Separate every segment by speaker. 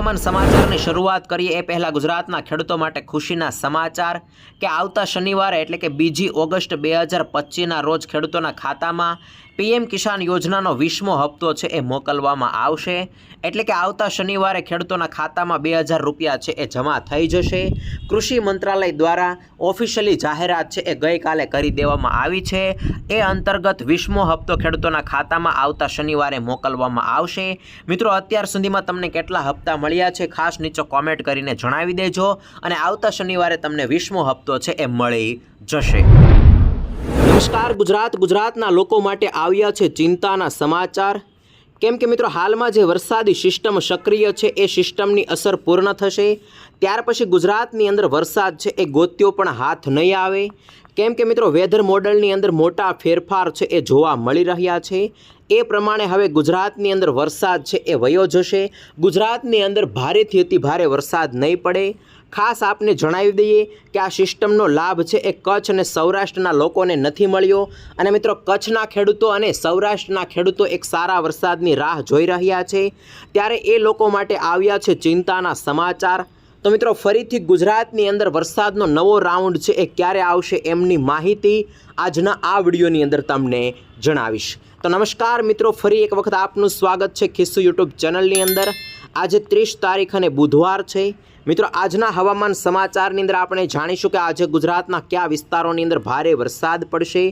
Speaker 1: હવામાન સમાચારની શરૂઆત કરીએ એ પહેલાં ગુજરાતના ખેડૂતો માટે ખુશીના સમાચાર કે આવતા શનિવારે એટલે કે બીજી ઓગસ્ટ બે હજાર પચીસના રોજ ખેડૂતોના ખાતામાં પીએમ કિસાન યોજનાનો વીસમો હપ્તો છે એ મોકલવામાં આવશે. એટલે કે આવતા શનિવારે ખેડૂતોના ખાતામાં બે હજાર રૂપિયા છે એ જમા થઈ જશે. કૃષિ મંત્રાલય દ્વારા ઓફિશિયલી જાહેરાત છે એ ગઈકાલે કરી દેવામાં આવી છે. એ અંતર્ગત વીસમો હપ્તો ખેડૂતોના ખાતામાં આવતા શનિવારે મોકલવામાં આવશે. મિત્રો, અત્યાર સુધીમાં તમને કેટલા હપ્તા મળ્યા છે ખાસ નીચે કોમેન્ટ કરીને જણાવી દેજો. અને આવતા શનિવારે તમને વીસમો હપ્તો છે એ મળી જશે. નમસ્કાર. ગુજરાત ગુજરાતના લોકો માટે આવ્યા છે ચિંતાના સમાચાર. કેમ કે મિત્રો, હાલમાં જે વરસાદી સિસ્ટમ સક્રિય છે, એ સિસ્ટમની અસર પૂર્ણ થશે. ત્યાર પછી ગુજરાતની અંદર વરસાદ છે, એ ગોત્યો પણ હાથ નહીં આવે. કેમ કે મિત્રો, વેધર મોડલની અંદર મોટા ફેરફાર છે, એ જોવા મળી રહ્યા છે. એ પ્રમાણે હવે ગુજરાતની અંદર વરસાદ છે, એ વયો જશે. ગુજરાતની અંદર ભારેથી અતિ ભારે વરસાદ નહીં પડે. ખાસ આપને જણાવી દઈએ કે આ સિસ્ટમનો લાભ છે એ કચ્છ અને સૌરાષ્ટ્રના લોકોને નથી મળ્યો. અને મિત્રો, કચ્છના ખેડૂતો અને સૌરાષ્ટ્રના ખેડૂતો એક સારા વરસાદની રાહ જોઈ રહ્યા છે. ત્યારે એ લોકો માટે આવ્યા છે ચિંતાના સમાચાર. તો મિત્રો, ફરીથી ગુજરાતની અંદર વરસાદનો નવો રાઉન્ડ છે એ ક્યારે આવશે એમની માહિતી આજના આ વિડીયોની અંદર તમને જણાવીશ. તો નમસ્કાર મિત્રો, ફરી એક વખત આપનું સ્વાગત છે ખિસ્સુ યુટ્યુબ ચેનલની અંદર. આજે ત્રીસ તારીખ અને બુધવાર છે. મિત્રો, આજના હવામાન સમાચારની અંદર આપણે જાણીશું કે આજે ગુજરાતના કયા વિસ્તારોની અંદર ભારે વરસાદ પડશે.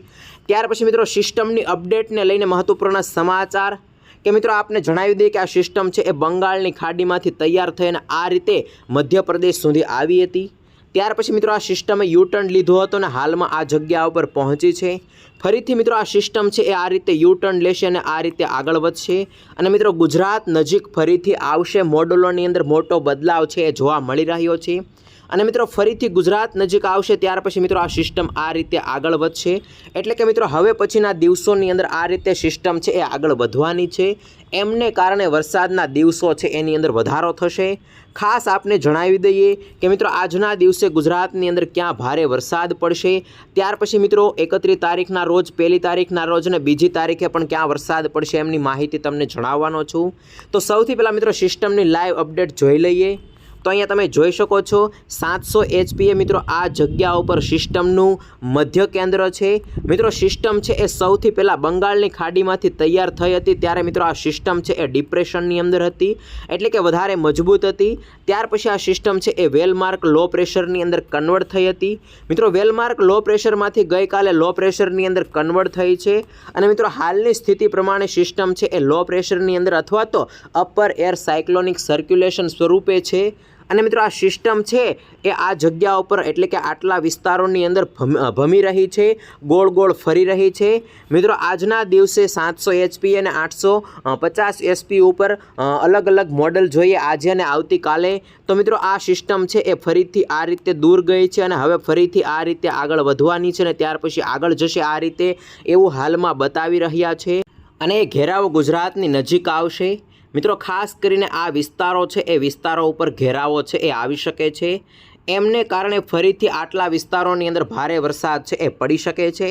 Speaker 1: ત્યાર પછી મિત્રો, સિસ્ટમની અપડેટને લઈને મહત્વપૂર્ણ સમાચાર. કે મિત્રો, આપને જણાવી દઈએ કે આ સિસ્ટમ છે એ બંગાળની ખાડીમાંથી તૈયાર થઈને આ રીતે મધ્યપ્રદેશ સુધી આવી હતી. ત્યાર પછી મિત્રો આ સિસ્ટમે યુટર્ન લીધો હતો અને હાલમાં આ જગ્યા ઉપર પહોંચી છે. ફરીથી મિત્રો આ સિસ્ટમ છે એ આ રીતે યુ ટર્ન લેશે અને આ રીતે આગળ વધશે. અને મિત્રો ગુજરાત નજીક ફરીથી આવશે. મોડલોની અંદર મોટો બદલાવ છે એ જોવા મળી રહ્યો છે. અને મિત્રો, ફરીથી ગુજરાત નજીક આવશે ત્યાર પછી મિત્રો, આ સિસ્ટમ આ રીતે આગળ વધશે. એટલે કે મિત્રો, હવે પછીના દિવસોની અંદર આ રીતે સિસ્ટમ છે એ આગળ વધવાની છે. એમને કારણે વરસાદના દિવસો છે એની અંદર વધારો થશે. ખાસ આપને જણાવી દઈએ કે મિત્રો, આજના દિવસે ગુજરાતની અંદર ક્યાં ભારે વરસાદ પડશે. ત્યાર પછી મિત્રો, એકત્રીસ તારીખના રોજ, પહેલી તારીખના રોજ અને બીજી તારીખે પણ ક્યાં વરસાદ પડશે એમની માહિતી તમને જણાવવાનો છું. તો સૌથી પહેલાં મિત્રો સિસ્ટમની લાઈવ અપડેટ જોઈ લઈએ. તો અહીંયા તમે જોઈ શકો છો, સાતસો એચપીએ મિત્રો આ જગ્યા ઉપર સિસ્ટમનું મધ્ય કેન્દ્ર છે. મિત્રો સિસ્ટમ છે એ સૌથી પહેલાં બંગાળની ખાડીમાંથી તૈયાર થઈ હતી, ત્યારે મિત્રો આ સિસ્ટમ છે એ ડિપ્રેશનની અંદર હતી, એટલે કે વધારે મજબૂત હતી. ત્યાર પછી આ સિસ્ટમ છે એ વેલમાર્ક લો પ્રેશરની અંદર કન્વર્ટ થઈ હતી. મિત્રો વેલમાર્ક લો પ્રેશરમાંથી ગઈકાલે લો પ્રેશરની અંદર કન્વર્ટ થઈ છે. અને મિત્રો હાલની સ્થિતિ પ્રમાણે સિસ્ટમ છે એ લો પ્રેશરની અંદર અથવા તો અપર એર સાયક્લોનિક સર્ક્યુલેશન સ્વરૂપે છે. અને મિત્રો આ સિસ્ટમ છે એ આ જગ્યા ઉપર એટલે કે આટલા વિસ્તારોની અંદર ભમ- રહી છે, ગોળ ગોળ ફરી રહી છે. મિત્રો આજના દિવસે સાતસો એચપી અને આઠસો પચાસ એસપી ઉપર અલગ અલગ મોડલ જોઈએ આજે અને આવતીકાલે. તો મિત્રો આ સિસ્ટમ છે એ ફરીથી આ રીતે દૂર ગઈ છે અને હવે ફરીથી આ રીતે આગળ વધવાની છે અને ત્યાર પછી આગળ જશે આ રીતે એવું હાલમાં બતાવી રહ્યા છે. અને એ ઘેરાવો ગુજરાતની નજીક આવશે. મિત્રો, ખાસ કરીને આ વિસ્તારો છે, એ વિસ્તારો ઉપર ઘેરાવો છે, એ આવી શકે છે. એમને કારણે ફરીથી આટલા વિસ્તારોની અંદર ભારે વરસાદ છે, એ પડી શકે છે.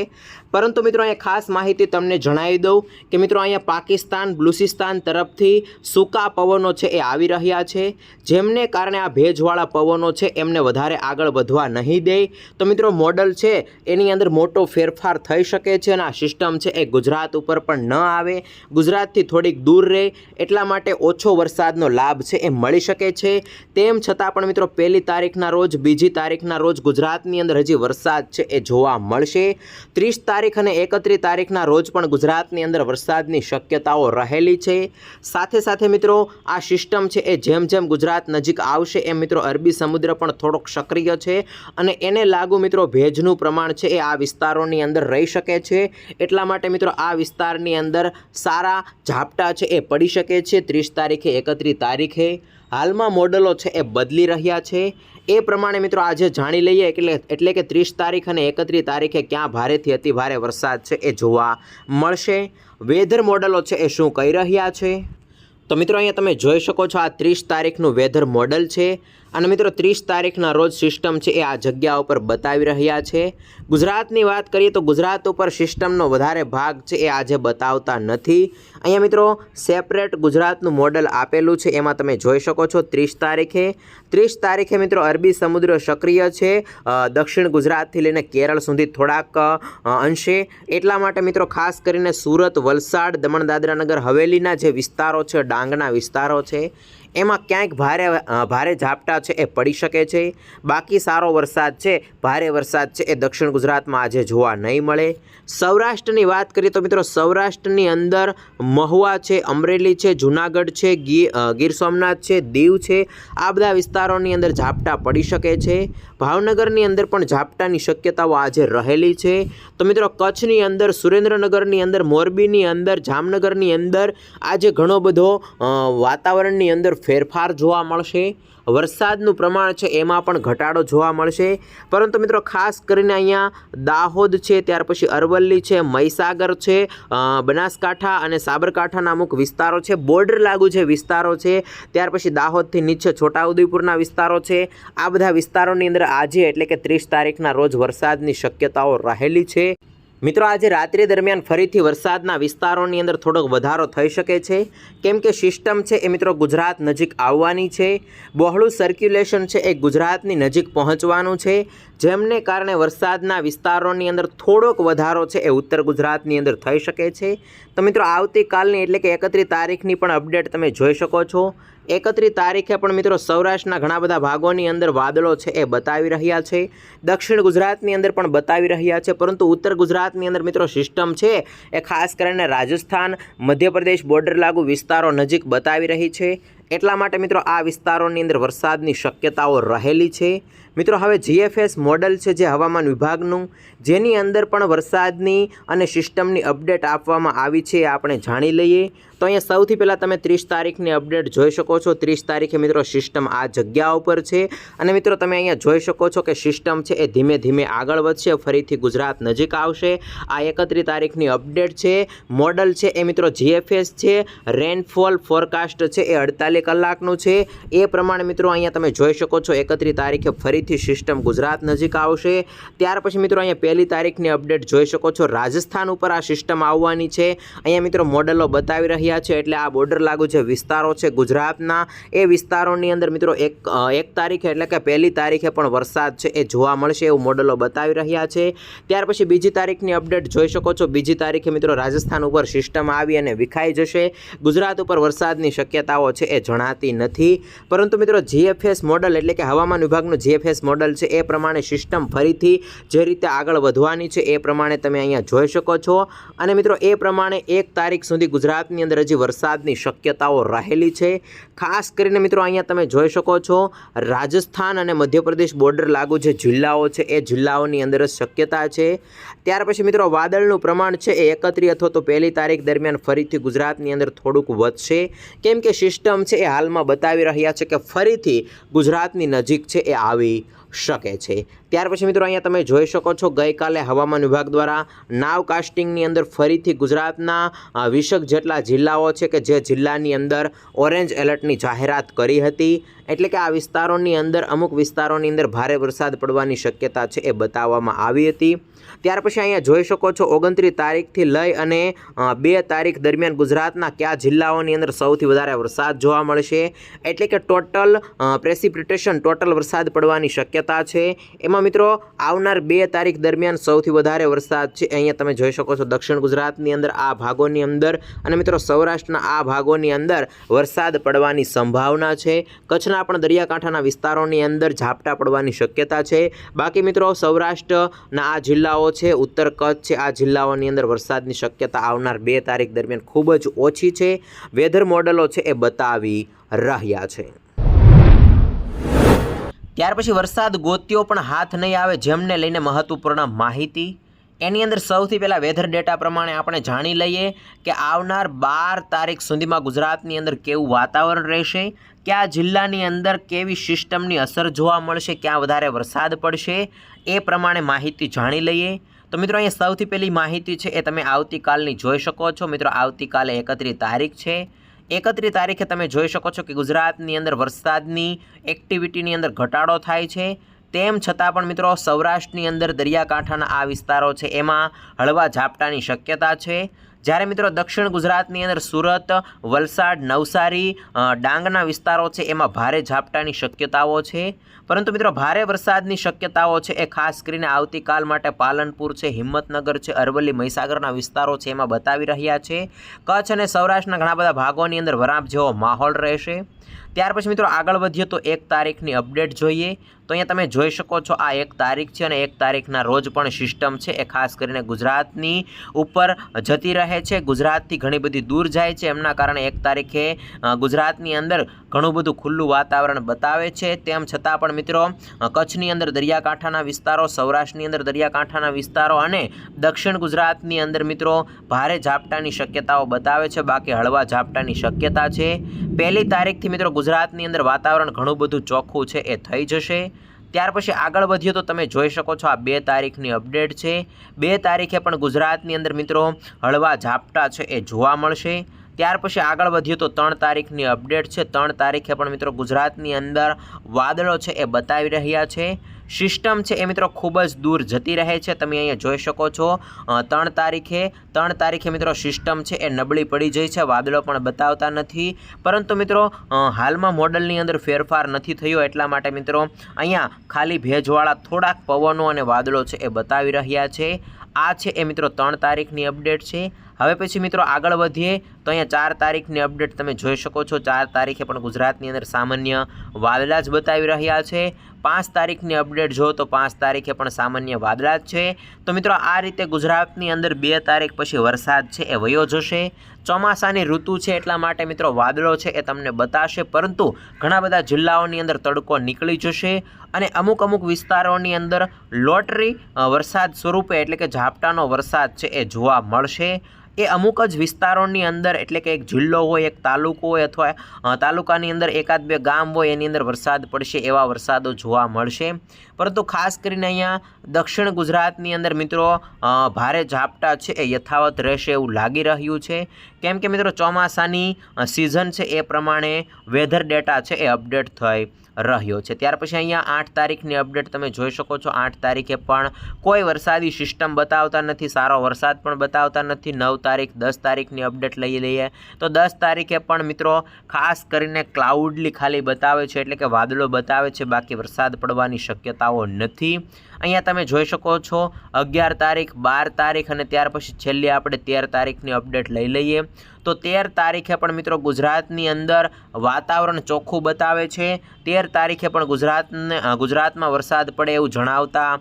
Speaker 1: પરંતુ મિત્રો, અહીંયા ખાસ માહિતી તમને જણાવી દઉં કે મિત્રો, અહીંયા પાકિસ્તાન બલુચિસ્તાન તરફથી સૂકા પવનો છે, એ આવી રહ્યા છે. જેમને કારણે આ ભેજવાળા પવનો છે, એમને વધારે આગળ વધવા નહીં દે. તો મિત્રો, મોડલ છે, એની અંદર મોટો ફેરફાર થઈ શકે છે અને આ સિસ્ટમ છે, એ ગુજરાત ઉપર પણ ન આવે. ગુજરાતથી થોડીક દૂર રહે, એટલા માટે ઓછો વરસાદનો લાભ છે, એ મળી શકે છે. તેમ છતાં પણ મિત્રો, પહેલી તારીખના રોજ બીજી તારીખના રોજ ગુજરાતની અંદર હજી વરસાદ છે એ જોવા મળશે. ત્રીસ તારીખ અને એકત્રીસ તારીખના રોજ પણ ગુજરાતની અંદર વરસાદની શક્યતાઓ રહેલી છે. સાથે સાથે મિત્રો, આ સિસ્ટમ છે એ જેમ જેમ ગુજરાત નજીક આવશે એમ મિત્રો અરબી સમુદ્ર પણ થોડોક સક્રિય છે અને એને લાગુ મિત્રો ભેજનું પ્રમાણ છે એ આ વિસ્તારોની અંદર રહી શકે છે. એટલા માટે મિત્રો આ વિસ્તારની અંદર સારા ઝાપટા છે એ પડી શકે છે. ત્રીસ તારીખે, એકત્રીસ તારીખે હાલમાં મોડલો છે એ બદલી રહ્યા છે. એ પ્રમાણે મિત્રો આજે જાણી લઈએ એટલે એટલે કે ત્રીસ તારીખ અને એકત્રીસ તારીખે ક્યાં ભારેથી અતિ ભારે વરસાદ છે એ જોવા મળશે. વેધર મોડલો છે એ શું કહી રહ્યા છે? તો મિત્રો અહીંયા તમે જોઈ શકો છો આ ત્રીસ તારીખનું વેધર મોડલ છે. અને મિત્રો, ત્રીસ તારીખના રોજ સિસ્ટમ છે એ આ જગ્યા ઉપર બતાવી રહ્યા છે. ગુજરાતની વાત કરીએ તો ગુજરાત ઉપર સિસ્ટમનો વધારે ભાગ છે એ આજે બતાવતા નથી. અહીંયા મિત્રો સેપરેટ ગુજરાતનું મોડલ આપેલું છે, એમાં તમે જોઈ શકો છો ત્રીસ તારીખે. ત્રીસ તારીખે મિત્રો, અરબી સમુદ્ર સક્રિય છે. દક્ષિણ ગુજરાતથી લઈને કેરળ સુધી થોડાક અંશે. એટલા માટે મિત્રો, ખાસ કરીને સુરત, વલસાડ, દમણ દાદરાનગર હવેલીના જે વિસ્તારો છે, ડાંગના વિસ્તારો છે એમાં ક્યાંક ભારે ભારે ઝાપટા છે એ પડી શકે છે. બાકી સારો વરસાદ છે, ભારે વરસાદ છે એ દક્ષિણ ગુજરાતમાં આજે જોવા નહીં મળે. સૌરાષ્ટ્રની વાત કરીએ તો મિત્રો સૌરાષ્ટ્રની અંદર મહુવા છે, અમરેલી છે, જુનાગઢ છે ગીર સોમનાથ છે, દીવ છે. આ બધા વિસ્તારોની અંદર ઝાપટા પડી શકે છે. ભાવનગરની અંદર પણ ઝાપટાની શક્યતાઓ આજે રહેલી છે. તો મિત્રો કચ્છની અંદર, સુરેન્દ્રનગરની અંદર, મોરબીની અંદર, જામનગરની અંદર આજે ઘણો બધો વાતાવરણની અંદર ફેરફાર જોવા મળશે. વરસાદનું પ્રમાણ છે એમાં પણ ઘટાડો જોવા મળશે. પરંતુ મિત્રો, ખાસ કરીને અહીંયા દાહોદ છે, ત્યાર પછી અરવલ્લી છે, મહીસાગર છે બનાસકાંઠા અને સાબરકાંઠાના અમુક વિસ્તારો છે. બોર્ડર લાગુ જે વિસ્તારો છે, ત્યાર પછી દાહોદથી નીચે છોટાઉદેપુરના વિસ્તારો છે. આ બધા વિસ્તારોની અંદર આજે એટલે કે ત્રીસ તારીખના રોજ વરસાદની શક્યતાઓ રહેલી છે. મિત્રો, આજે રાત્રિ દરમિયાન ફરીથી વરસાદના વિસ્તારોની અંદર થોડોક વધારો થઈ શકે છે. કેમ કે સિસ્ટમ છે એ મિત્રો ગુજરાત નજીક આવવાની છે. બહોળું સર્ક્યુલેશન છે એ ગુજરાતની નજીક પહોંચવાનું છે. જેમને કારણે વરસાદના વિસ્તારોની અંદર થોડોક વધારો છે એ ઉત્તર ગુજરાતની અંદર થઈ શકે છે. તો મિત્રો, આવતીકાલની એટલે કે એકત્રીસ તારીખની પણ અપડેટ તમે જોઈ શકો છો. એકત્રીસ તારીખે પણ મિત્રો, સૌરાષ્ટ્રના ઘણા બધા ભાગોની અંદર વાદળો છે એ બતાવી રહ્યા છે. દક્ષિણ ગુજરાતની અંદર પણ બતાવી રહ્યા છે, પરંતુ ઉત્તર ગુજરાતની અંદર મિત્રો સિસ્ટમ છે એ ખાસ કરીને રાજસ્થાન, મધ્યપ્રદેશ બોર્ડર લાગુ વિસ્તારો નજીક બતાવી રહી છે. એટલા માટે મિત્રો, આ વિસ્તારોની અંદર વરસાદની શક્યતાઓ રહેલી છે. મિત્રો, હવે જીએફએસ મોડલ છે જે હવામાન વિભાગનું, જેની અંદર પણ વરસાદની અને સિસ્ટમની અપડેટ આપવામાં આવી છે આપણે જાણી લઈએ. તો અહીંયા સૌથી પહેલાં તમે ત્રીસ તારીખની અપડેટ જોઈ શકો છો. ત્રીસ તારીખે મિત્રો સિસ્ટમ આ જગ્યા ઉપર છે. અને મિત્રો તમે અહીંયા જોઈ શકો છો કે સિસ્ટમ છે એ ધીમે ધીમે આગળ વધશે. ફરીથી ગુજરાત નજીક આવશે. આ એકત્રીસ તારીખની અપડેટ છે. મોડલ છે એ મિત્રો જીએફએસ છે. રેનફોલ ફોરકાસ્ટ છે એ અડતાલીસ કલાકનું છે. એ પ્રમાણે મિત્રો અહીંયા તમે જોઈ શકો છો એકત્રીસ તારીખે ફરીથી સિસ્ટમ ગુજરાત નજીક આવશે. ત્યાર પછી મિત્રો અહીંયા પહેલી તારીખની અપડેટ જોઈ શકો છો. રાજસ્થાન ઉપર આ સિસ્ટમ આવવાની છે. અહીંયા મિત્રો મોડલો બતાવી રહ્યા છે એટલે આ બોર્ડર લાગુ છે વિસ્તારો છે ગુજરાતના, એ વિસ્તારોની અંદર મિત્રો એક એક તારીખે એટલે કે પહેલી તારીખે પણ વરસાદ છે એ જોવા મળશે એવું મોડલો બતાવી રહ્યા છે. ત્યાર પછી બીજી તારીખની અપડેટ જોઈ શકો છો. બીજી તારીખે મિત્રો રાજસ્થાન ઉપર સિસ્ટમ આવી અને વિખાઈ જશે. ગુજરાત ઉપર વરસાદની શક્યતાઓ છે એ જણાતી નથી. પરંતુ મિત્રો જીએફએસ મોડલ એટલે કે હવામાન વિભાગનું જીએફએસ મોડલ છે એ પ્રમાણે સિસ્ટમ ફરીથી જે રીતે આગળ વધવાની છે એ પ્રમાણે તમે અહીંયા જોઈ શકો છો. અને મિત્રો એ પ્રમાણે એક તારીખ સુધી ગુજરાતની અંદર હજી વરસાદની શક્યતાઓ રહેલી છે. ખાસ કરીને મિત્રો અહીંયા તમે જોઈ શકો છો, રાજસ્થાન અને મધ્યપ્રદેશ બોર્ડર લાગુ જે જિલ્લાઓ છે, એ જિલ્લાઓની અંદર જ શક્યતા છે. ત્યાર પછી મિત્રો વાદળનું પ્રમાણ છે એ એકત્રી અથવા તો પહેલી તારીખ દરમિયાન ફરીથી ગુજરાતની અંદર થોડુંક વધશે. કેમ કે સિસ્ટમ છે એ હાલમાં બતાવી રહ્યા છે કે ફરીથી ગુજરાતની નજીક છે એ આવી શકે છે. ત્યાર પછી મિત્રો અહીંયા તમે જોઈ શકો છો ગઈકાલે હવામાન વિભાગ દ્વારા નાવ કાસ્ટિંગની અંદર ફરીથી ગુજરાતના અ, જેટલા જિલ્લાઓ છે કે જે જિલ્લાની અંદર ઓરેન્જ એલર્ટની જાહેરાત કરી હતી એટલે કે આ વિસ્તારોની અંદર અમુક વિસ્તારોની અંદર ભારે વરસાદ પડવાની શક્યતા છે એ બતાવવામાં આવી હતી. ત્યાર પછી અહીંયા જોઈ શકો છો ઓગણત્રીસ તારીખથી લઈ અને બે તારીખ દરમિયાન ગુજરાતના કયા જિલ્લાઓની અંદર સૌથી વધારે વરસાદ જોવા મળશે એટલે કે ટોટલ પ્રેસિપિટેશન ટોટલ વરસાદ પડવાની શક્યતા છે. એમાં મિત્રો, આવનાર બે તારીખ દરમિયાન સૌથી વધારે વરસાદ છે. અહીંયા તમે જોઈ શકો છો દક્ષિણ ગુજરાતની અંદર આ ભાગોની અંદર અને મિત્રો સૌરાષ્ટ્રના આ ભાગોની અંદર વરસાદ પડવાની સંભાવના છે. કચ્છના પણ દરિયાકાંઠાના વિસ્તારોની અંદર ઝાપટા પડવાની શક્યતા છે. બાકી મિત્રો સૌરાષ્ટ્રના આ જિલ્લાઓ છે, ઉત્તર કચ્છ છે, આ જિલ્લાઓની અંદર વરસાદની શક્યતા આવનાર બે તારીખ દરમિયાન ખૂબ જ ઓછી છે. વેધર મોડલો છે એ બતાવી રહ્યા છે. ત્યાર પછી વરસાદ ગોત્યો પણ હાથ નહીં આવે જેમને લઈને મહત્વપૂર્ણ માહિતી. એની અંદર સૌથી પહેલાં વેધર ડેટા પ્રમાણે આપણે જાણી લઈએ કે આવનાર બાર તારીખ સુધીમાં ગુજરાતની અંદર કેવું વાતાવરણ રહેશે, કયા જિલ્લાની અંદર કેવી સિસ્ટમની અસર જોવા મળશે, ક્યાં વધારે વરસાદ પડશે, એ પ્રમાણે માહિતી જાણી લઈએ. તો મિત્રો અહીંયા સૌથી પહેલી માહિતી છે એ તમે આવતીકાલની જોઈ શકો છો. મિત્રો, આવતીકાલે એકત્રીસ તારીખ છે. એકત્રીસ તારીખે તમે જોઈ શકો છો કે ગુજરાતની અંદર વરસાદની એક્ટિવિટીની અંદર ઘટાડો થાય છે. તેમ છતાં પણ મિત્રો સૌરાષ્ટ્રની અંદર દરિયાકાંઠાના આ વિસ્તારો છે, એમાં હળવા ઝાપટાની શક્યતા છે. જ્યારે મિત્રો દક્ષિણ ગુજરાતની અંદર સુરત, વલસાડ, નવસારી ડાંગના વિસ્તારો છે, એમાં ભારે ઝાપટાની શક્યતાઓ છે. પરંતુ મિત્રો, ભારે વરસાદની શક્યતાઓ છે એ ખાસ કરીને આવતીકાલ માટે પાલનપુર છે, હિંમતનગર છે, અરવલ્લી, મહીસાગરના વિસ્તારો છે, એમાં બતાવી રહ્યા છે. કચ્છ અને સૌરાષ્ટ્રના ઘણા બધા ભાગોની અંદર વરાપ જેવો માહોલ રહેશે. ત્યાર પછી મિત્રો, આગળ વધીએ તો એક તારીખની અપડેટ જોઈએ. તો અહીંયા તમે જોઈ શકો છો, આ એક તારીખ છે અને એક તારીખના રોજ પણ સિસ્ટમ છે એ ખાસ કરીને ગુજરાતની ઉપર જતી રહે છે. ગુજરાતથી ઘણી બધી દૂર જાય છે. એમના કારણે એક તારીખે ગુજરાતની અંદર ઘણું બધું ખુલ્લું વાતાવરણ બતાવે છે. તેમ છતાં પણ મિત્રો કચ્છની અંદર દરિયાકાંઠાના વિસ્તારો, સૌરાષ્ટ્રની અંદર દરિયાકાંઠાના વિસ્તારો અને દક્ષિણ ગુજરાતની અંદર મિત્રો, ભારે ઝાપટાની શક્યતાઓ બતાવે છે. બાકી હળવા ઝાપટાની શક્યતા છે. પહેલી તારીખથી મિત્રો, ગુજરાતની અંદર વાતાવરણ ઘણું બધું ચોખ્ખું છે, એ થઈ જશે. ત્યાર પછી આગળ વધીએ તો તમે જોઈ શકો છો, આ બે તારીખની અપડેટ છે. બે તારીખે પણ ગુજરાતની અંદર મિત્રો, હળવા ઝાપટા છે, એ જોવા મળશે. ત્યાર પછી આગળ વધીએ તો ત્રણ તારીખની અપડેટ છે. ત્રણ તારીખે પણ મિત્રો ગુજરાતની અંદર વાદળો છે એ બતાવી રહ્યા છે. સિસ્ટમ છે એ મિત્રો ખૂબ જ દૂર જતી રહે છે. તમે અહીંયા જોઈ શકો છો. ત્રણ તારીખે ત્રણ તારીખે મિત્રો સિસ્ટમ છે એ નબળી પડી જાય છે. વાદળો પણ બતાવતા નથી. પરંતુ મિત્રો હાલમાં મોડલની અંદર ફેરફાર નથી થયો એટલા માટે મિત્રો અહીંયા ખાલી ભેજવાળા થોડાક પવનો અને વાદળો છે એ બતાવી રહ્યા છે. આ છે એ મિત્રો ત્રણ તારીખની અપડેટ છે. હવે પછી મિત્રો આગળ વધીએ. તો અહીંયા ચાર તારીખની અપડેટ તમે જોઈ શકો છો. ચાર તારીખે પણ ગુજરાતની અંદર સામાન્ય વાદળા જ બતાવી રહ્યા છે. પાંચ તારીખની અપડેટ જો તો પાંચ તારીખે પણ સામાન્ય વાદળા જ છે. તો મિત્રો, આ રીતે ગુજરાતની અંદર બે તારીખ પછી વરસાદ છે એ વયો જશે. ચોમાસાની ઋતુ છે એટલા માટે મિત્રો વાદળો છે એ તમને બતાશે. પરંતુ ઘણા બધા જિલ્લાઓની અંદર તડકો નીકળી જશે અને અમુક અમુક વિસ્તારોની અંદર લોટરી વરસાદ સ્વરૂપે એટલે કે ઝાપટાનો વરસાદ છે એ જોવા મળશે. એ અમુક જ વિસ્તારોની અંદર, એટલે કે એક જિલ્લો હોય, એક તાલુકો હોય અથવા તાલુકાની અંદર એકાદ બે ગામ હોય, એની અંદર વરસાદ પડશે એવા વરસાદો જોવા મળશે. પરંતુ ખાસ કરીને અહીંયા દક્ષિણ ગુજરાતની અંદર મિત્રો ભારે ઝાપટા છે એ યથાવત રહેશે એવું લાગી રહ્યું છે. કેમ કે મિત્રો, ચોમાસાની સિઝન છે એ પ્રમાણે વેધર ડેટા છે એ અપડેટ થઈ. રહ્યો છે. ત્યાર પછી અહીંયા આઠ તારીખની અપડેટ તમે જોઈ શકો છો. આઠ તારીખે પણ કોઈ વરસાદી સિસ્ટમ બતાવતા નથી, સારો વરસાદ પણ બતાવતા નથી. નવ તારીખ, દસ તારીખની અપડેટ લઈ લઈએ. તો દસ તારીખે પણ મિત્રો ખાસ કરીને ક્લાઉડલી ખાલી બતાવે છે, એટલે કે વાદળો બતાવે છે. બાકી વરસાદ પડવાની શક્યતાઓ નથી. અહીંયા તમે જોઈ શકો છો અગિયાર તારીખ, બાર તારીખ અને ત્યાર પછી છેલ્લી આપણે તેર તારીખની અપડેટ લઈ લઈએ. તો તેર તારીખે પણ મિત્રો ગુજરાતની અંદર વાતાવરણ ચોખ્ખું બતાવે છે. તેર તારીખે પણ ગુજરાતને ગુજરાતમાં વરસાદ પડે એવું જણાવતા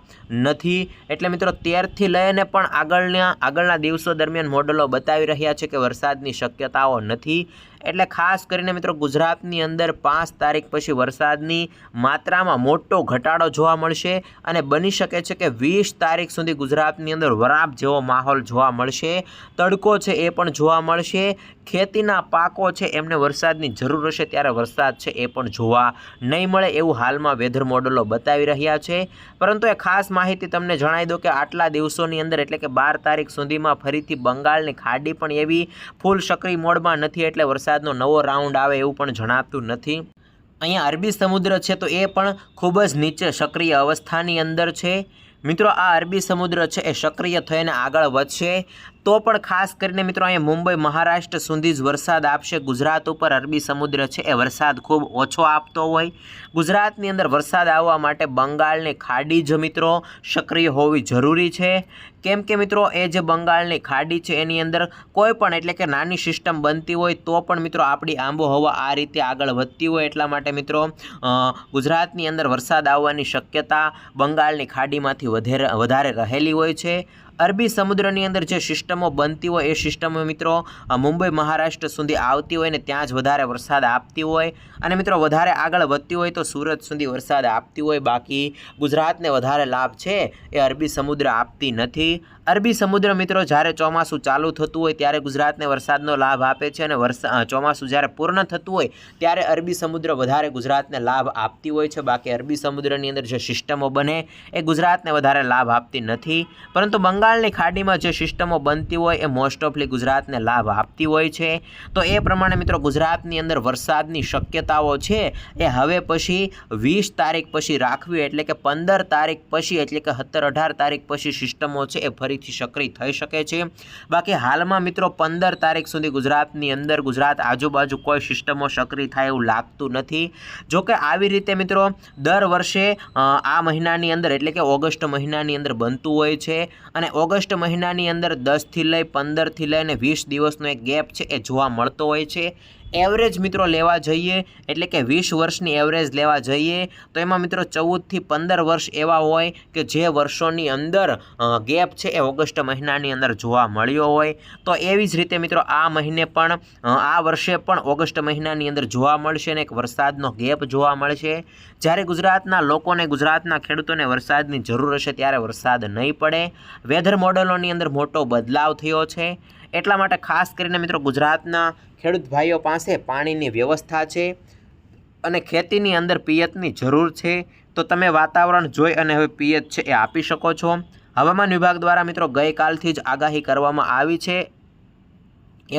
Speaker 1: નથી. એટલે મિત્રો તેરથી લઈને પણ આગળના આગળના દિવસો દરમિયાન મોડલો બતાવી રહ્યા છે કે વરસાદની શક્યતાઓ નથી. એટલે ખાસ કરીને મિત્રો ગુજરાતની અંદર પાંચ તારીખ પછી વરસાદની માત્રામાં મોટો ઘટાડો જોવા મળશે અને બની શકે છે કે વીસ તારીખ સુધી ગુજરાતની અંદર વરાપ જેવો માહોલ જોવા મળશે. તડકો છે એ પણ જોવા મળશે. ખેતીના પાકો છે, એમને વરસાદની જરૂર હશે ત્યારે વરસાદ છે એ પણ જોવા નહીં મળે એવું હાલમાં વેધર મોડલો બતાવી રહ્યા છે. પરંતુ એ ખાસ માહિતી તમને જણાવી દો કે આટલા દિવસોની અંદર એટલે કે બાર તારીખ સુધીમાં ફરીથી બંગાળની ખાડી પણ એવી ફૂલ સક્રિય મોડમાં નથી એટલે વરસાદનો નવો રાઉન્ડ આવે એવું પણ જણાતું નથી. અહીંયા અરબી સમુદ્ર છે તો એ પણ ખૂબ જ નીચે સક્રિય અવસ્થાની અંદર છે. મિત્રો, આ અરબી સમુદ્ર છે, એ સક્રિય થઈને આગળ વધશે. તો પણ ખાસ કરીને મિત્રો, અહીંયા મુંબઈ, મહારાષ્ટ્ર સુધી જ વરસાદ આપશે. ગુજરાત ઉપર અરબી સમુદ્ર છે, એ વરસાદ ખૂબ ઓછો આપતો હોય. ગુજરાતની અંદર વરસાદ આવવા માટે બંગાળની ખાડી જ મિત્રો સક્રિય હોવી જરૂરી છે. કેમ કે મિત્રો, એ જે બંગાળની ખાડી છે, એની અંદર કોઈ પણ એટલે કે નાની સિસ્ટમ બનતી હોય તો પણ મિત્રો, આપણી આંબોહવા આ રીતે આગળ વધતી હોય. એટલા માટે મિત્રો ગુજરાતની અંદર વરસાદ આવવાની શક્યતા બંગાળની ખાડીમાંથી વધારે વધારે રહેલી હોય છે. અરબી સમુદ્રની અંદર જે સિસ્ટમો બનતી હોય, એ સિસ્ટમો મિત્રો મુંબઈ, મહારાષ્ટ્ર સુધી આવતી હોય ને ત્યાં જ વધારે વરસાદ આપતી હોય. અને મિત્રો, વધારે આગળ વધતી હોય તો સુરત સુધી વરસાદ આપતી હોય. બાકી ગુજરાતને વધારે લાભ છે એ અરબી સમુદ્ર આપતી નથી. અરબી સમુદ્ર મિત્રો, જ્યારે ચોમાસું ચાલુ થતું હોય ત્યારે ગુજરાતને વરસાદનો લાભ આપે છે અને વરસા ચોમાસું જ્યારે પૂર્ણ થતું હોય ત્યારે અરબી સમુદ્ર વધારે ગુજરાતને લાભ આપતી હોય છે. બાકી અરબી સમુદ્રની અંદર જે સિસ્ટમો બને એ ગુજરાતને વધારે લાભ આપતી નથી. પરંતુ બંગાળની ખાડીમાં જે સિસ્ટમો બનતી હોય એ મોસ્ટ ઓફલી ગુજરાતને લાભ આપતી હોય છે. તો એ પ્રમાણે મિત્રો, ગુજરાતની અંદર વરસાદની શક્યતાઓ છે એ હવે પછી વીસ તારીખ પછી રાખવી, એટલે કે પંદર તારીખ પછી, એટલે કે સત્તર અઢાર તારીખ પછી સિસ્ટમો છે એ ફરીથી સક્રિય થઈ શકે છે. બાકી હાલમાં મિત્રો પંદર તારીખ સુધી ગુજરાતની અંદર ગુજરાત આજુબાજુ કોઈ સિસ્ટમો સક્રિય થાય એવું લાગતું નથી. જોકે આવી રીતે મિત્રો દર વર્ષે આ મહિનાની અંદર એટલે કે ઓગસ્ટ મહિનાની અંદર બનતું હોય છે અને ઓગસ્ટ મહિનાની અંદર દસથી લઈ પંદરથી લઈને વીસ દિવસનો એક ગેપ છે એ જોવા મળતો હોય છે. એવરેજ મિત્રો લેવા જઈએ, એટલે કે વીસ વર્ષની એવરેજ લેવા જઈએ, તો એમાં મિત્રો ચૌદથી પંદર વર્ષ એવા હોય કે જે વર્ષોની અંદર ગેપ છે એ ઓગસ્ટ મહિનાની અંદર જોવા મળ્યો હોય. તો એવી જ રીતે મિત્રો આ મહિને પણ આ વર્ષે પણ ઓગસ્ટ મહિનાની અંદર જોવા મળશે અને એક વરસાદનો ગેપ જોવા મળશે. જ્યારે ગુજરાતના લોકોને, ગુજરાતના ખેડૂતોને વરસાદની જરૂર હશે ત્યારે વરસાદ નહીં પડે. વેધર મોડલોની અંદર મોટો બદલાવ થયો છે. એટલા માટે ખાસ કરીને મિત્રો ગુજરાતના ખેડૂત ભાઈઓ પાસે પાણીની વ્યવસ્થા છે અને ખેતીની અંદર પિયતની જરૂર છે. તો તમે વાતાવરણ જોઈ અને હવે પિયત છે એ આપી શકો છો. હવામાન વિભાગ દ્વારા મિત્રો ગઈકાલથી જ આગાહી કરવામાં આવી છે.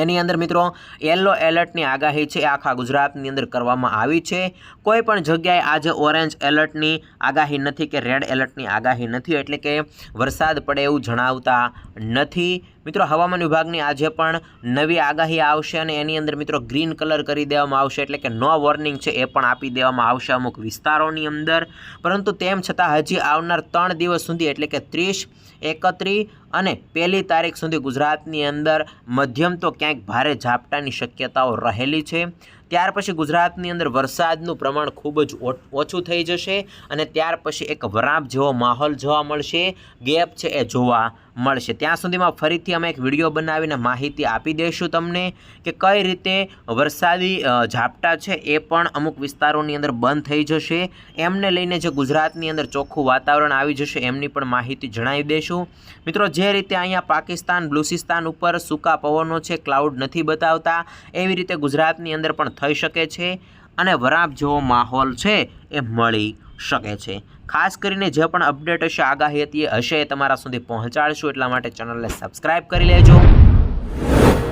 Speaker 1: એની અંદર મિત્રો યલો એલર્ટની આગાહી છે આખા ગુજરાતની અંદર કરવામાં આવી છે. કોઈ પણ જગ્યાએ આજે ઓરેન્જ એલર્ટની આગાહી નથી કે રેડ એલર્ટની આગાહી નથી. એટલે કે વરસાદ પડે એવું જણાવતા નથી. મિત્રો, હવામાન વિભાગની આજે પણ નવી આગાહી આવશે અને એની અંદર મિત્રો ગ્રીન કલર કરી દેવામાં આવશે, એટલે કે નો વોર્નિંગ છે એ પણ આપી દેવામાં આવશે અમુક વિસ્તારોની અંદર. પરંતુ તેમ છતાં હજી આવનાર ત્રણ દિવસ સુધી, એટલે કે ત્રીસ, એકત્રીસ અને પહેલી તારીખ સુધી ગુજરાતની અંદર મધ્યમ તો ક્યાંક ભારે ઝાપટાની શક્યતાઓ રહેલી છે. ત્યાર પછી ગુજરાતની અંદર વરસાદનું પ્રમાણ ખૂબ જ ઓછું થઈ જશે અને ત્યાર પછી એક વરાપ જેવો માહોલ જોવા મળશે. ગેપ છે એ જોવા મળશે. ત્યાં સુધીમાં ફરીથી અમે એક વીડિયો બનાવીને માહિતી આપી દઈશું તમને કે કઈ રીતે વરસાદી ઝાપટા છે એ પણ અમુક વિસ્તારોની અંદર બંધ થઈ જશે. એમને લઈને જે ગુજરાતની અંદર ચોખ્ખું વાતાવરણ આવી જશે એમની પણ માહિતી જણાવી દઈશું. મિત્રો, જે રીતે અહીંયા પાકિસ્તાન, બલુચિસ્તાન ઉપર સૂકા પવનો છે, ક્લાઉડ નથી બતાવતા, એવી રીતે ગુજરાતની અંદર પણ થઈ શકે છે અને વરાપ જેવો માહોલ છે એ મળી શકે છે. ખાસ કરીને જે પણ અપડેટ હશે, આગાહી હતી હશે એ તમારા સુધી પહોંચાડશું. એટલા માટે ચેનલને સબસ્ક્રાઈબ કરી લેજો.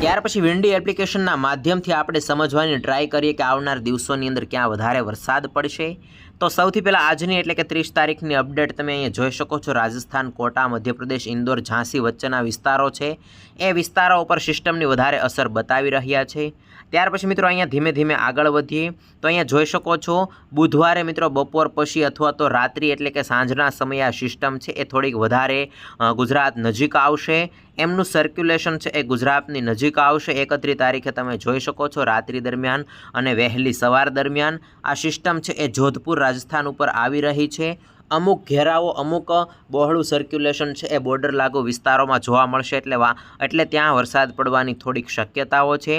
Speaker 1: ત્યાર પછી વિન્ડી એપ્લિકેશનના માધ્યમથી આપણે સમજવાની ટ્રાય કરીએ કે આવનાર દિવસોની અંદર ક્યાં વધારે વરસાદ પડશે. તો સૌથી પહેલાં આજની એટલે કે ત્રીસ તારીખની અપડેટ તમે અહીંયા જોઈ શકો છો. રાજસ્થાન, કોટા, મધ્યપ્રદેશ, ઇન્દોર, ઝાંસી વચ્ચેના વિસ્તારો છે. એ વિસ્તારો ઉપર સિસ્ટમની વધારે અસર બતાવી રહ્યા છે. ત્યાર પછી મિત્રો અહીંયા ધીમે ધીમે આગળ વધીએ. તો અહીંયા જોઈ શકો છો, બુધવારે મિત્રો બપોર પછી અથવા તો રાત્રિ એટલે કે સાંજના સમયે આ સિસ્ટમ છે એ થોડીક વધારે ગુજરાત નજીક આવશે. એમનું સર્ક્યુલેશન છે એ ગુજરાતની નજીક આવશે. એકત્રીસ તારીખે તમે જોઈ શકો છો રાત્રિ દરમિયાન અને વહેલી સવાર દરમિયાન. આ સિસ્ટમ છે એ જોધપુર, રાજસ્થાન ઉપર આવી રહી છે. અમુક ઘેરાઓ અમુક બહોળું સર્ક્યુલેશન છે એ બોર્ડર લાગુ વિસ્તારોમાં જોવા મળશે એટલે એટલે ત્યાં વરસાદ પડવાની થોડીક શક્યતાઓ છે.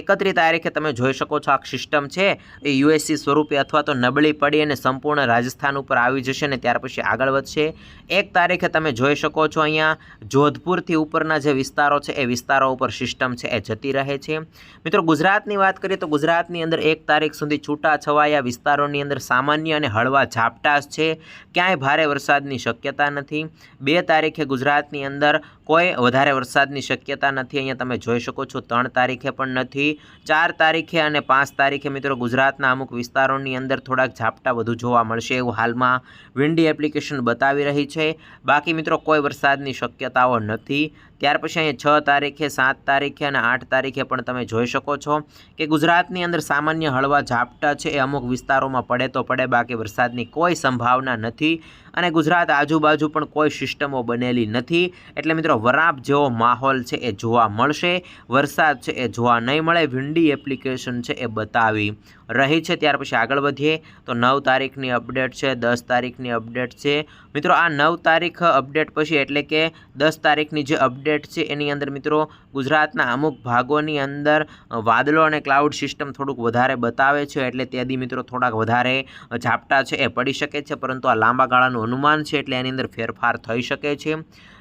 Speaker 1: એકત્રીસ તારીખે તમે જોઈ શકો છો આ સિસ્ટમ છે. એ યુએસસી સ્વરૂપે અથવા તો નબળી પડી અને સંપૂર્ણ રાજસ્થાન ઉપર આવી જશે ને ત્યાર પછી આગળ વધશે. એક તારીખે તમે જોઈ શકો છો અહીંયા જોધપુરથી ઉપરના જે વિસ્તારો છે, એ વિસ્તારો ઉપર સિસ્ટમ છે, એ જતી રહે છે. મિત્રો, ગુજરાતની વાત કરીએ તો ગુજરાતની અંદર એક તારીખ સુધી છૂટા છવાયા વિસ્તારોની અંદર સામાન્ય અને હળવા ઝાપટાસ છે. ક્યાંય ભારે વરસાદની શક્યતા નથી. બે તારીખે ગુજરાતની અંદર કોઈ વધારે વરસાદની શક્યતા નથી. અહીંયા તમે જોઈ શકો છો, ત્રણ તારીખે પણ નથી, ચાર તારીખે અને પાંચ તારીખે મિત્રો ગુજરાતના અમુક વિસ્તારોની અંદર થોડાક ઝાપટા વધુ જોવા મળશે એવું હાલમાં વિન્ડી એપ્લિકેશન બતાવી રહી છે. બાકી મિત્રો કોઈ વરસાદની શક્યતાઓ નથી. ત્યાર પછી અહીંયા છ તારીખે, સાત તારીખે અને આઠ તારીખે પણ તમે જોઈ શકો છો કે ગુજરાતની અંદર સામાન્ય હળવા ઝાપટા છે. એ અમુક વિસ્તારોમાં પડે તો પડે, બાકી વરસાદની કોઈ સંભાવના નથી. અને ગુજરાત આજુબાજુ પણ કોઈ સિસ્ટમો બનેલી નથી. એટલે મિત્રો, વરાપ જેવો માહોલ છે એ જોવા મળશે. વરસાદ છે એ જોવા નહીં મળે. વિન્ડી એપ્લિકેશન છે એ બતાવી રહી છે. ત્યાર પછી આગળ વધીએ. તો નવ તારીખની અપડેટ છે, દસ તારીખની અપડેટ છે. મિત્રો, આ નવ તારીખ અપડેટ પછી એટલે કે દસ તારીખની જે અપડેટ છે એની અંદર મિત્રો, ગુજરાતના અમુક ભાગોની અંદર વાદળો અને ક્લાઉડ સિસ્ટમ થોડુંક વધારે બતાવે છે. એટલે તેથી મિત્રો થોડાક વધારે ઝાપટા છે એ પડી શકે છે. પરંતુ આ લાંબા ગાળાનું અનુમાન છે એટલે એની અંદર ફેરફાર થઈ શકે છે.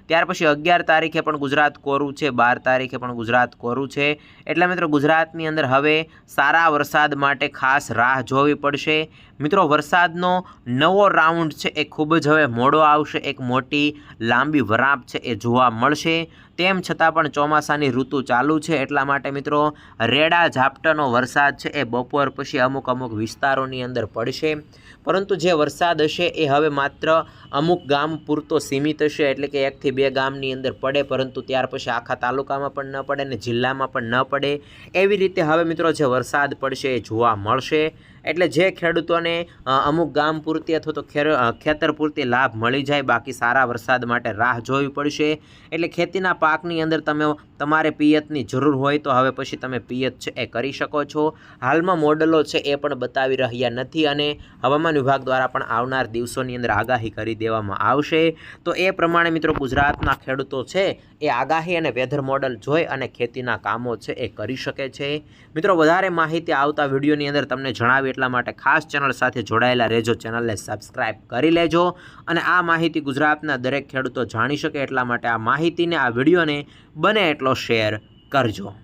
Speaker 1: ત્યાર પછી અગિયાર તારીખે પણ ગુજરાત કોરું છે, બાર તારીખે પણ ગુજરાત કોરું છે. એટલે મિત્રો ગુજરાતની અંદર હવે સારા વરસાદ માટે ખાસ રાહ જોવી પડશે. મિત્રો વરસાદનો નવો રાઉન્ડ છે એ ખૂબ જ હવે મોડો આવશે. એક મોટી લાંબી વરાપ છે એ જોવા મળશે. તેમ છતાં પણ ચોમાસાની ઋતુ ચાલુ છે એટલા માટે મિત્રો રેડા ઝાપટાનો વરસાદ છે એ બપોર પછી અમુક અમુક વિસ્તારોની અંદર પડશે. પરંતુ જે વરસાદ હશે એ હવે માત્ર અમુક ગામ પૂરતો સીમિત હશે, એટલે કે એકથી બે ગામની અંદર પડે, પરંતુ ત્યાર પછી આખા તાલુકામાં પણ ન પડે અને જિલ્લામાં પણ ન પડે. એવી રીતે હવે મિત્રો જે વરસાદ પડશે એ જોવા મળશે. એટલે જે ખેડૂતોને અમુક ગામ પૂરતી અથવા તો ખેતર પૂરતી લાભ મળી જાય, બાકી સારા વરસાદ માટે રાહ જોવી પડશે. એટલે ખેતીના પાકની અંદર તમે તમારે પિયતની જરૂર હોય તો હવે પછી તમે પિયત છે એ કરી શકો છો. હાલમાં મોડલો છે એ પણ બતાવી રહ્યા નથી અને હવામાન વિભાગ દ્વારા પણ આવનાર દિવસોની અંદર આગાહી કરી દેવામાં આવશે. તો એ પ્રમાણે મિત્રો ગુજરાતના ખેડૂતો છે એ આગાહી અને વેધર મોડલ જોઈ અને ખેતીના કામો છે એ કરી શકે છે. મિત્રો વધારે માહિતી આવતા વિડીયોની અંદર તમને જણાવી એટલા માટે ખાસ ચેનલ સાથે જોડાયેલા રહેજો. ચેનલને સબસ્ક્રાઇબ કરી લેજો અને આ માહિતી ગુજરાતના દરેક ખેડૂતો જાણી શકે એટલા માટે આ માહિતીને, આ વિડીયોને બને એટલો શેર કરજો.